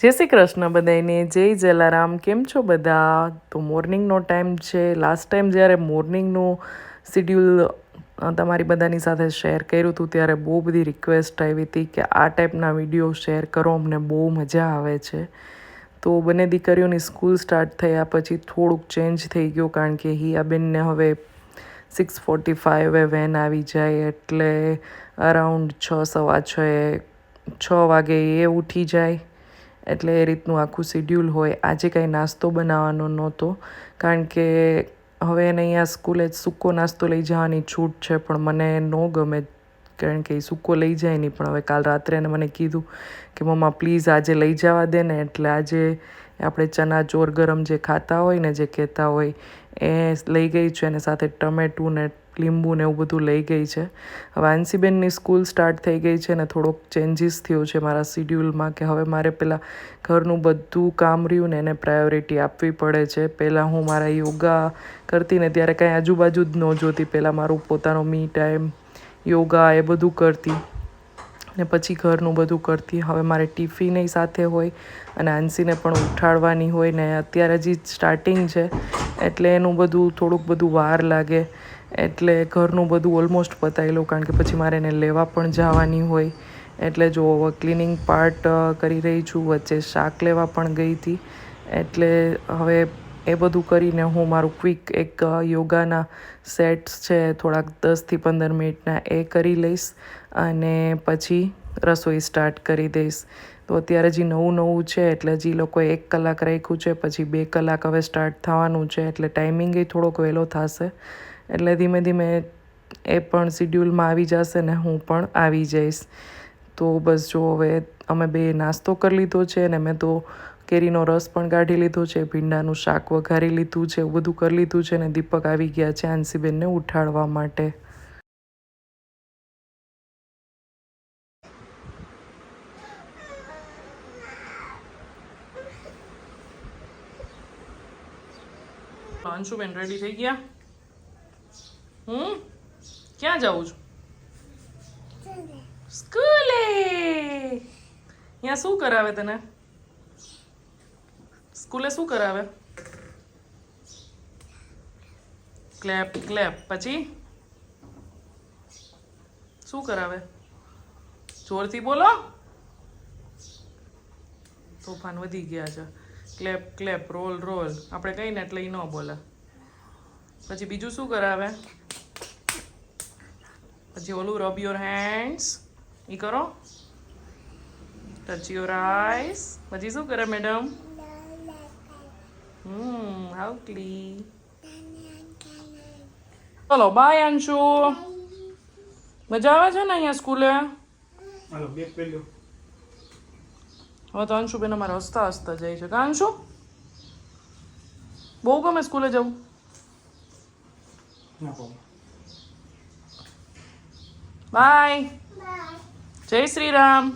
જય શ્રી કૃષ્ણ બધાને જય જલારામ, કેમ છો બધા? તો મોર્નિંગનો ટાઈમ છે. લાસ્ટ ટાઈમ જ્યારે મોર્નિંગનું શિડ્યુલ તમારી બધાની સાથે શેર કર્યું હતું, ત્યારે બહુ બધી રિક્વેસ્ટ આવી હતી કે આ ટાઈપના વીડિયો શેર કરો, અમને બહુ મજા આવે છે. તો બંને દીકરીઓની સ્કૂલ સ્ટાર્ટ થયા પછી થોડુંક ચેન્જ થઈ ગયું, કારણ કે હિયાબેનને હવે સિક્સ ફોર્ટી ફાઇવે વેન આવી જાય, એટલે અરાઉન્ડ છ, સવા છ છ વાગે એ ઉઠી જાય. એટલે એ રીતનું આખું શિડ્યુલ હોય. આજે કાંઈ નાસ્તો બનાવવાનો નહોતો, કારણ કે હવે એને અહીંયા સ્કૂલે સૂકો નાસ્તો લઈ જવાની છૂટ છે, પણ મને ન ગમે. કારણ કે એ સૂકો લઈ જાય નહીં, પણ હવે કાલ રાત્રે એને મને કીધું કે, મમ્મા, પ્લીઝ આજે લઈ જવા દે ને, એટલે આજે આપણે ચના ચોર ગરમ જે ખાતા હોય ને, જે કહેતા હોય, એ લઈ ગઈ છે. અને સાથે ટમેટું ને લીંબુ ને એવું બધું લઈ ગઈ છે. હવે આંસીબેનની સ્કૂલ સ્ટાર્ટ થઈ ગઈ છે ને થોડોક ચેન્જીસ થયો છે મારા શિડ્યુલમાં કે હવે મારે પહેલાં ઘરનું બધું કામ રહ્યું ને એને પ્રાયોરિટી આપવી પડે છે. પહેલાં હું મારા યોગા કરતી ને ત્યારે કાંઈ આજુબાજુ જ ન જોતી. પહેલાં મારું પોતાનો મી ટાઈમ યોગા એ બધું કરતી ને પછી ઘરનું બધું કરતી. હવે મારે ટિફિનય સાથે હોય અને આંસીને પણ ઉઠાડવાની હોય ને અત્યારે હજી સ્ટાર્ટિંગ છે એટલે એનું બધું થોડુંક બધું વાર લાગે. એટલે ઘરનું બધું ઓલમોસ્ટ પતાવી લઉં કારણ કે પછી મારે એને લેવા પણ જવાની હોય. એટલે જો ક્લિનિંગ પાર્ટ કરી રહી છું, વચ્ચે શાક લેવા પણ ગઈ હતી. એટલે હવે એ બધું કરીને હું મારું ક્વિક એક યોગાના સેટ્સ છે, થોડાક દસથી પંદર મિનિટના એ કરી લઈશ. અને પછી રસોઈ સ્ટાર્ટ કરી દઈશ. તો અત્યારે જે નવું નવું છે, એટલે જે લોકોએ એક કલાક રાખ્યું છે, પછી બે કલાક હવે સ્ટાર્ટ થવાનું છે, એટલે ટાઈમિંગ એ થોડોક વહેલો થશે. એટલે ધીમે ધીમે એ પણ શિડ્યુલમાં આવી જશે ને હું પણ આવી જઈશ. તો બસ જો હવે અમે બે નાસ્તો કરી લીધો છે ને મેં તો કેરીનો રસ પણ કાઢી લીધો છે, ભીંડાનું શાક વઘારી લીધું છે, એવું બધું કરી લીધું છે ને દીપક આવી ગયા છે આંસીબેનને ઉઠાડવા માટે. અંશુબેન રેડી થઈ ગયા? હમ ક્યાં જાઉં છું? સ્કૂલે. અહીંયા શું કરાવે તને? સ્કૂલે શું કરાવે? Clap clap. પછી? શું કરાવે? જોરથી બોલો. તોફાન વધી ગયા છે. Clap clap roll roll. આપણે કહીને એટલે ન બોલે. પછી બીજું શું કરાવે? પછી ઓલું રબ યોર હેન્ડ્સ ઈ કરો ટચ યોર આઈસ પછી શું કરે મેડમ હમ હાઉ ક્લી ચલો બાય અંશુ મજા આવે છે ને અહીંયા સ્કૂલે હાલો બેગ પહેરી લો હવે તો અંશુબેન અમારે હસતા હસતા જાય છે કા અંશુ બહુ ગમે સ્કૂલે જવું ના પાડો બાય. જય શ્રી રામ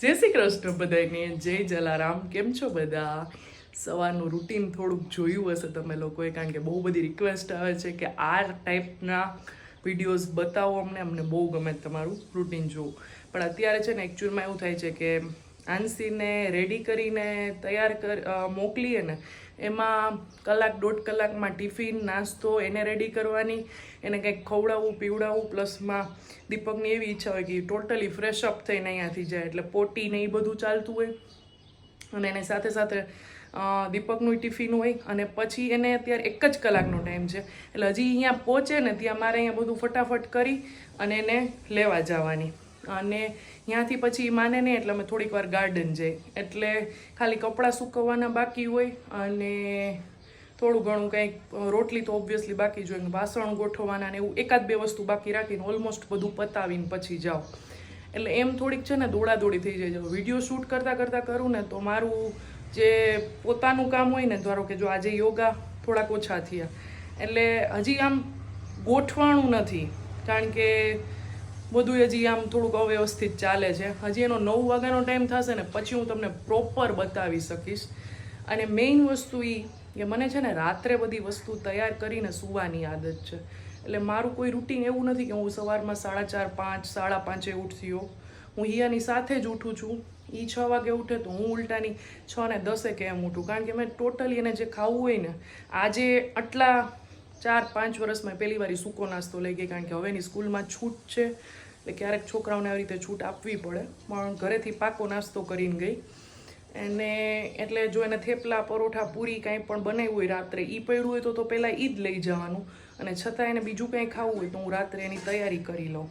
જય શ્રી કૃષ્ણ બધાને જય જલારામ. કેમ છો બધા? સવારનું રૂટીન થોડુંક જોયું હશે તમે લોકોએ કારણ કે બહુ બધી રિક્વેસ્ટ આવે છે કે આ ટાઈપના વિડીયોઝ બતાવો અમને. અમને બહુ ગમે તમારું રૂટીન જોવું. પણ અત્યારે છે ને એકચ્યુઅલમાં એવું થાય છે કે આંસીને રેડી કરીને તૈયાર કર મોકલીએ ને એમાં કલાક દોઢ કલાકમાં ટિફિન, નાસ્તો, એને રેડી કરવાની, એને કંઈક ખવડાવવું, પીવડાવવું પ્લસમાં દીપકની એવી ઈચ્છા હોય કે ટોટલી ફ્રેશ અપ થઈને અહીંયાથી જાય. એટલે પોટી ને એ બધું ચાલતું હોય. અને એને સાથે સાથે દીપકનું ટિફિન હોય અને પછી એને અત્યારે એક જ કલાકનો ટાઈમ છે. એટલે હજી અહીંયા પહોંચે ને ત્યાં મારે અહીંયા બધું ફટાફટ કરી અને એને લેવા જવાની. અને ત્યાંથી પછી માને નહીં એટલે અમે થોડીક વાર ગાર્ડન જઈ. એટલે ખાલી કપડાં સૂકવવાના બાકી હોય અને થોડું ઘણું કંઈક રોટલી તો ઓબ્વિયસલી બાકી જોઈએ વાસણ ગોઠવવાના ને એવું એકાદ બે વસ્તુ બાકી રાખીને ઓલમોસ્ટ બધું પતાવીને પછી જાઓ. એટલે એમ થોડીક છે ને દોડાદોડી થઈ જાય. છે વીડિયો શૂટ કરતાં કરતાં કરું ને તો મારું જે પોતાનું કામ હોય ને, ધારો કે જો આજે યોગા થોડાક ઓછા થયા. એટલે હજી આમ ગોઠવાણું નથી. કારણ કે બધું હજી આમ થોડુંક અવ્યવસ્થિત ચાલે છે. હજી એનો નવ વાગ્યાનો ટાઈમ થશે ને પછી હું તમને પ્રોપર બતાવી શકીશ. અને મેઇન વસ્તુ એ કે મને છે ને રાત્રે બધી વસ્તુ તૈયાર કરીને સૂવાની આદત છે. એટલે મારું કોઈ રૂટીન એવું નથી કે હું સવારમાં સાડા ચાર, પાંચ, સાડા પાંચે ઉઠતી હોઉં. હું હિયાની સાથે જ ઉઠું છું. એ છ વાગે ઉઠે તો હું ઉલટાની છ ને દસે કેમ ઉઠું? કારણ કે મેં ટોટલી એને જે ખાવું હોય ને, આજે આટલા ચાર પાંચ વર્ષમાં પહેલી વાર સૂકો નાસ્તો લઈ ગઈ કારણ કે હવેની સ્કૂલમાં છૂટ છે. એટલે ક્યારેક છોકરાઓને આવી રીતે છૂટ આપવી પડે. પણ ઘરેથી પાકો નાસ્તો કરીને ગઈ. એને એટલે જો એને થેપલા, પરોઠા, પૂરી કાંઈ પણ બનાવ્યું હોય રાત્રે એ પડ્યું હોય તો તો પહેલાં એ જ લઈ જવાનું. અને છતાં એને બીજું કંઈ ખાવું હોય તો હું રાત્રે એની તૈયારી કરી લઉં.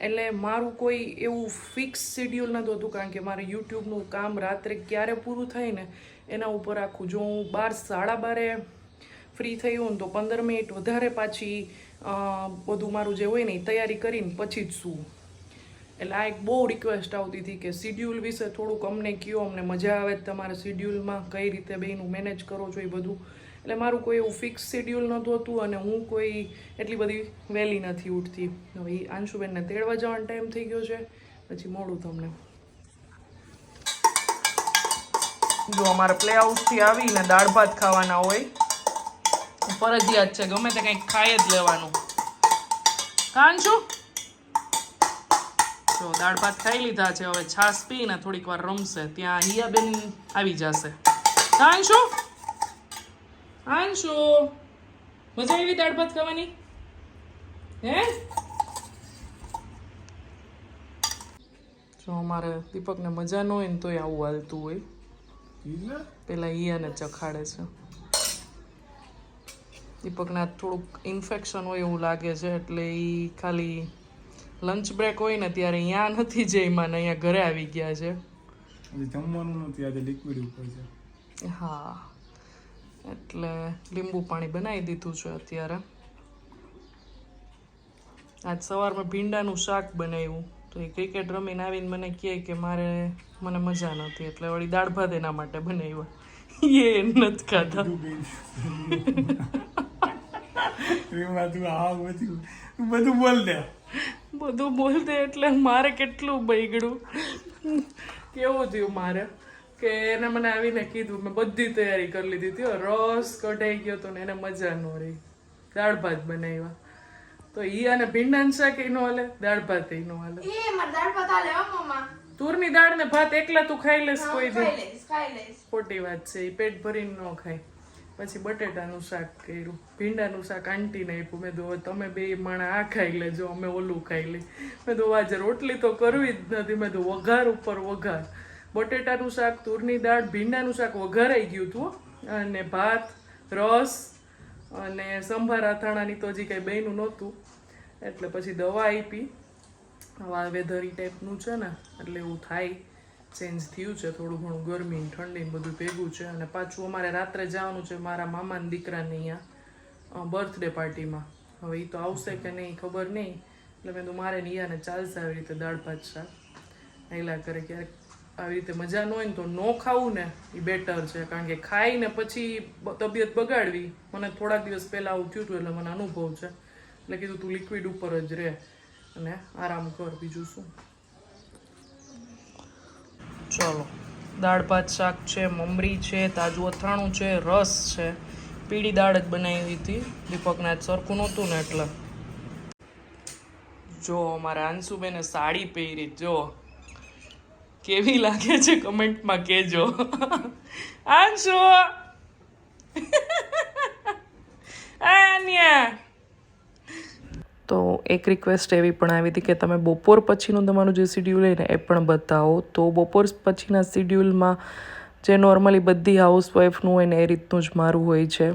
એટલે મારું કોઈ એવું ફિક્સ શેડ્યુલ નહોતું હતું કારણ કે મારે યુટ્યુબનું કામ રાત્રે ક્યારે પૂરું થાય ને, એના ઉપર આખું જો હું બાર, સાડા બારે ફ્રી થઈ હોઉં તો પંદર મિનિટ વધારે પાછી બધું મારું જે હોય ને તૈયારી કરીને પછી જ સૂવું. એટલે આ એક બહુ રિક્વેસ્ટ આવતી હતી કે શિડ્યુલ વિશે થોડુંક અમને કયો, અમને મજા આવે તમારા શિડ્યુલમાં કઈ રીતે બેનું મેનેજ કરો છો એ બધું. એટલે મારું કોઈ એવું ફિક્સ શિડ્યુલ નહોતું હતું અને હું કોઈ એટલી બધી વહેલી નથી ઉઠતી. હવે એ આંશુબેનને તેડવા જવાનો ટાઈમ થઈ ગયો છે, પછી મોડું તમને. જો અમારે પ્લે હાઉસથી આવીને દાળ ભાત ખાવાના હોય ફરજિયાત છે ગમે તે કંઈક ખાઈ જ લેવાનું. કાન જો દાળ ભાત ખાઈ લીધા છે હવે છાશ પીને થોડીક વાર રમશે. ત્યાં હિયાબેન આવી જશે. કાંશુ આંશુ મજા આવી દાળ ભાત ખાવાની? હે? જો અમારે દીપકને મજા ન હોય ને તોય આવું હાલતું હોય. પેલા હિયાને ચખાડે છે. દીપકને થોડુંક ઇન્ફેક્શન હોય એવું લાગે છે એટલે એ ખાલી લંચ બ્રેક હોય ને ત્યારે અહીંયા નથી જઈમાં ને અહીંયા ઘરે આવી ગયા છે. જમવાનું નથી આજે લિક્વિડ ઉપર છે. હા. એટલે લીંબુ પાણી બનાવી દીધું છે અત્યારે. આજ સવારમાં ભીંડાનું શાક બનાવ્યું. તો એ ક્રિકેટ રમીને આવીને મને કહે કે મારે મને મજા નથી એટલે વળી દાળ ભાત એના માટે બનાવ્યા. એ નથી ખાધા. તું આ બધું. બધું બોલ દે. બધું બોલતે એટલે મારે કેટલું બગડ્યું કેવું થયું મારે? કે એને મને આવીને કીધું મેં બધી તૈયારી કરી લીધી હતી રસ કઢાઈ ગયો તો ને એને મજા ન રહી. દાળ ભાત બનાવ્યા. તો ઈ અને ભીંડાન શાક ય નો હાલે દાળ ભાત ય નો હાલે. એ મારે દાળ ભાત હાલે હો મમ્મા. તુરની દાળ ને ભાત એકલા તું ખાઈ લેશ કોઈ દી. ખોટી વાત છે એ પેટ ભરીને ન ખાય. પછી બટેટાનું શાક કર્યું. ભીંડાનું શાક આંટીને આપ્યું. મેં તો તમે બે માણા આ ખાઈ લેજો, અમે ઓલું ખાઈ લઈ મેં તો આજે રોટલી તો કરવી જ નથી. મેં તો વઘાર ઉપર વઘાર. બટેટાનું શાક, તુરની દાળ, ભીંડાનું શાક વઘારાઈ ગયું હતું અને ભાત, રસ અને સંભાર અથાણાની તો હજી કંઈ બહેનું નહોતું. એટલે પછી દવા આપી. હવે વેધર ટાઈપનું છે ને, એટલે એવું થાય. ચેન્જ થયું છે, થોડું ઘણું ગરમી, ઠંડી બધું ભેગું છે. અને પાછું અમારે રાત્રે જવાનું છે મારા મામાના દીકરાને અહીંયા બર્થડે પાર્ટીમાં હવે એ તો આવશે કે નહીં ખબર નહીં. એટલે મેં મારે ને ચાલશે આવી રીતે દાળ ભાત શાક. એલા કરે ક્યારેક આવી રીતે મજા ન હોય ને તો ન ખાવું ને એ બેટર છે. કારણ કે ખાઈને પછી તબિયત બગાડવી. મને થોડાક દિવસ પહેલાં આવું થયું હતું એટલે મને અનુભવ છે. એટલે કીધું, તું લિક્વિડ ઉપર જ રહે અને આરામ કર બીજું શું. ચલો. દાળ, ભાત, શાક છે, મમરી છે, તાજું અથાણું છે, રસ છે. પીળી દાળ જ બનાવી હતી દીપકને આજ સરખું નહોતું ને એટલે. જો અમારા અંશુબેને સાડી પહેરી, જો. કેવી લાગે છે કમેન્ટમાં કહેજો અંશુ આન્યા તો એક રિક્વેસ્ટ એવી પણ આવી હતી કે તમે બપોર પછીનું તમારું જે શિડ્યુલ હોય ને એ પણ બતાવો. તો બપોર પછીના શિડ્યુલમાં જે નોર્મલી બધી હાઉસવાઈફનું હોય ને એ રીતનું જ મારું હોય છે.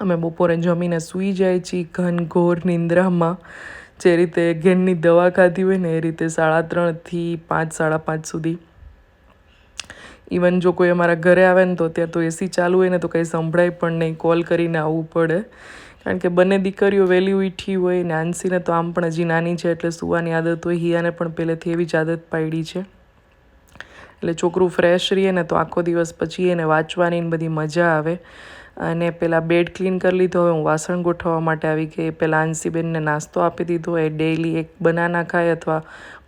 અમે બપોરે જમીને સૂઈ જાય છીએ ઘનઘોર નિંદ્રામાં. જે રીતે ઘેનની દવા ખાધી હોય ને એ રીતે સાડા ત્રણથી પાંચ, સાડા પાંચ સુધી. ઇવન જો કોઈ અમારા ઘરે આવે ને તો ત્યાં તો એસી ચાલુ હોય ને તો કંઈ સંભળાય પણ નહીં કોલ કરીને આવવું પડે. કારણ કે બંને દીકરીઓ વહેલી ઉઠી હોય ને આંસીને તો આમ પણ હજી નાની છે એટલે સુવાની આદત હોય, હિયાને પણ પહેલેથી એવી જ આદત પાડી છે. એટલે છોકરું ફ્રેશ રહીએ ને તો આખો દિવસ પછી એને વાંચવાની બધી મજા આવે. અને પહેલાં બેડ ક્લીન કરી લીધો, હવે હું વાસણ ગોઠવવા માટે આવી ગઈ. પહેલાં આંસીબેનને નાસ્તો આપી દીધો, એ ડેઈલી એક બનાના ખાય અથવા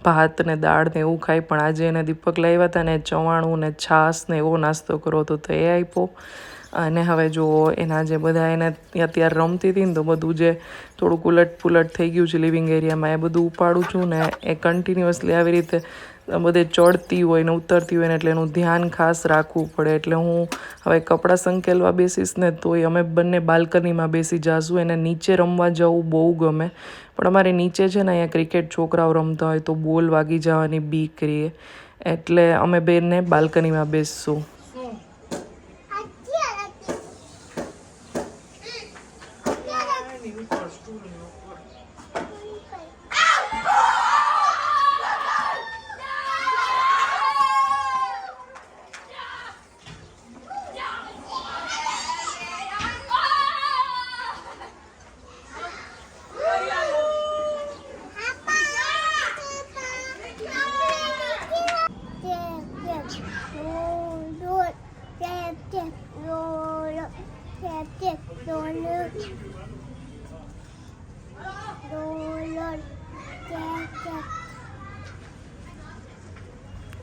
ભાત ને દાળ ને એવું ખાય. પણ આજે એને દીપક લાવ્યા હતા ને ચવાણું ને છાશ ને એવો નાસ્તો કરો હતો તો એ આપ્યો. અને હવે જો એના જે બધા એને અત્યારે રમતી હતી ને તો બધું જે થોડુંક ઉલટ પુલટ થઈ ગયું છે લિવિંગ એરિયામાં એ બધું ઉપાડું છું ને એ કન્ટિન્યુઅસલી આવી રીતે બધે ચડતી હોય ને ઉતરતી હોય ને એટલે એનું ધ્યાન ખાસ રાખવું પડે. એટલે હું હવે કપડાં સંકેલવા બેસીશ ને તોય અમે બંને બાલ્કનીમાં બેસી જાશું. એને નીચે રમવા જવું બહુ ગમે. પણ અમારે નીચે છે ને અહીંયા ક્રિકેટ છોકરાઓ રમતા હોય તો બોલ વાગી જવાની બીક રીએ. એટલે અમે બેને બાલ્કનીમાં બેસશું.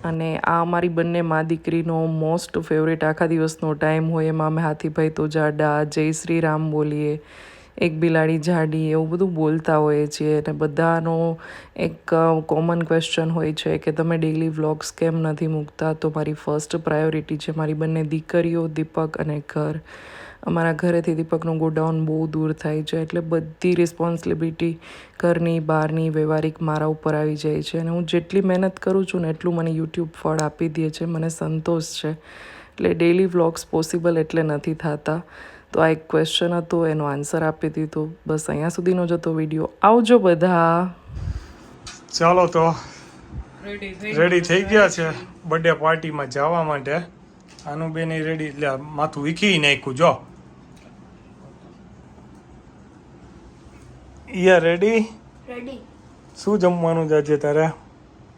અને આ અમારી બંને મા દીકરીનો મોસ્ટ ફેવરેટ આખા દિવસનો ટાઈમ હોય એમાં અમે હાથીભાઈ તો જાડા જય શ્રી રામ બોલીએ, એક બિલાડી જાડી એવું બધું બોલતા હોઈએ છીએ. અને બધાનો એક કોમન ક્વેશ્ચન હોય છે કે તમે ડેઈલી વ્લોગ્સ કેમ નથી મૂકતા? તો મારી ફર્સ્ટ પ્રાયોરિટી છે મારી બંને દીકરીઓ, દીપક અને ઘર. અમારા ઘરેથી દીપકનું ગોડાઉન બહુ દૂર થાય છે એટલે બધી રિસ્પોન્સિબિલિટી ઘરની બહારની વ્યવહારિક મારા ઉપર આવી જાય છે. અને હું જેટલી મહેનત કરું છું ને એટલું મને યુટ્યુબ ફળ આપી દે છે મને સંતોષ છે. એટલે ડેલી વ્લોગ્સ પોસિબલ એટલે નથી થતા. તો આ એક ક્વેશ્ચન હતો એનો આન્સર આપી દીધો. બસ અહીંયા સુધીનો જતો વીડિયો આવજો બધા. ચાલો તો રેડી થઈ ગયા છે. બર્થડે પાર્ટીમાં જવા માટે. આનું બેન રેડી એટલે માથું વીખી નાખ્યું જો. યા રેડી રેડી શું જમવાનું છે આજે તારે?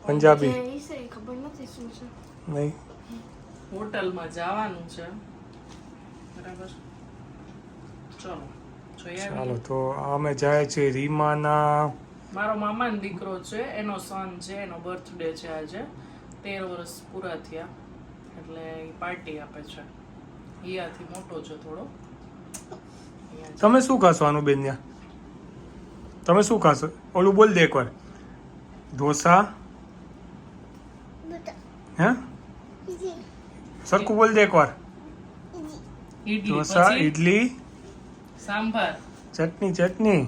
પંજાબી. ખબર નથી શું છે. નહીં હોટલમાં જવાનું છે. બરાબર. ચલો જોઈએ ચાલો તો અમે જાય છે રીમાના. મારો મામાનો દીકરો છે એનો સન છે એનો બર્થડે છે આજે. તેર વર્ષ પૂરા થયા. એટલે પાર્ટી આપે છે. હિયાથી મોટો છે થોડો. તમે શું ખાસવાનું બેન ત્યાં? તમે શું ખાશો? ઓલું બોલ દે એકવાર. ઢોસા? હે? સરખું બોલ દે એકવાર. ઈડલી ઢોસા ઇડલી સાંભાર. ચટણી ચટણી.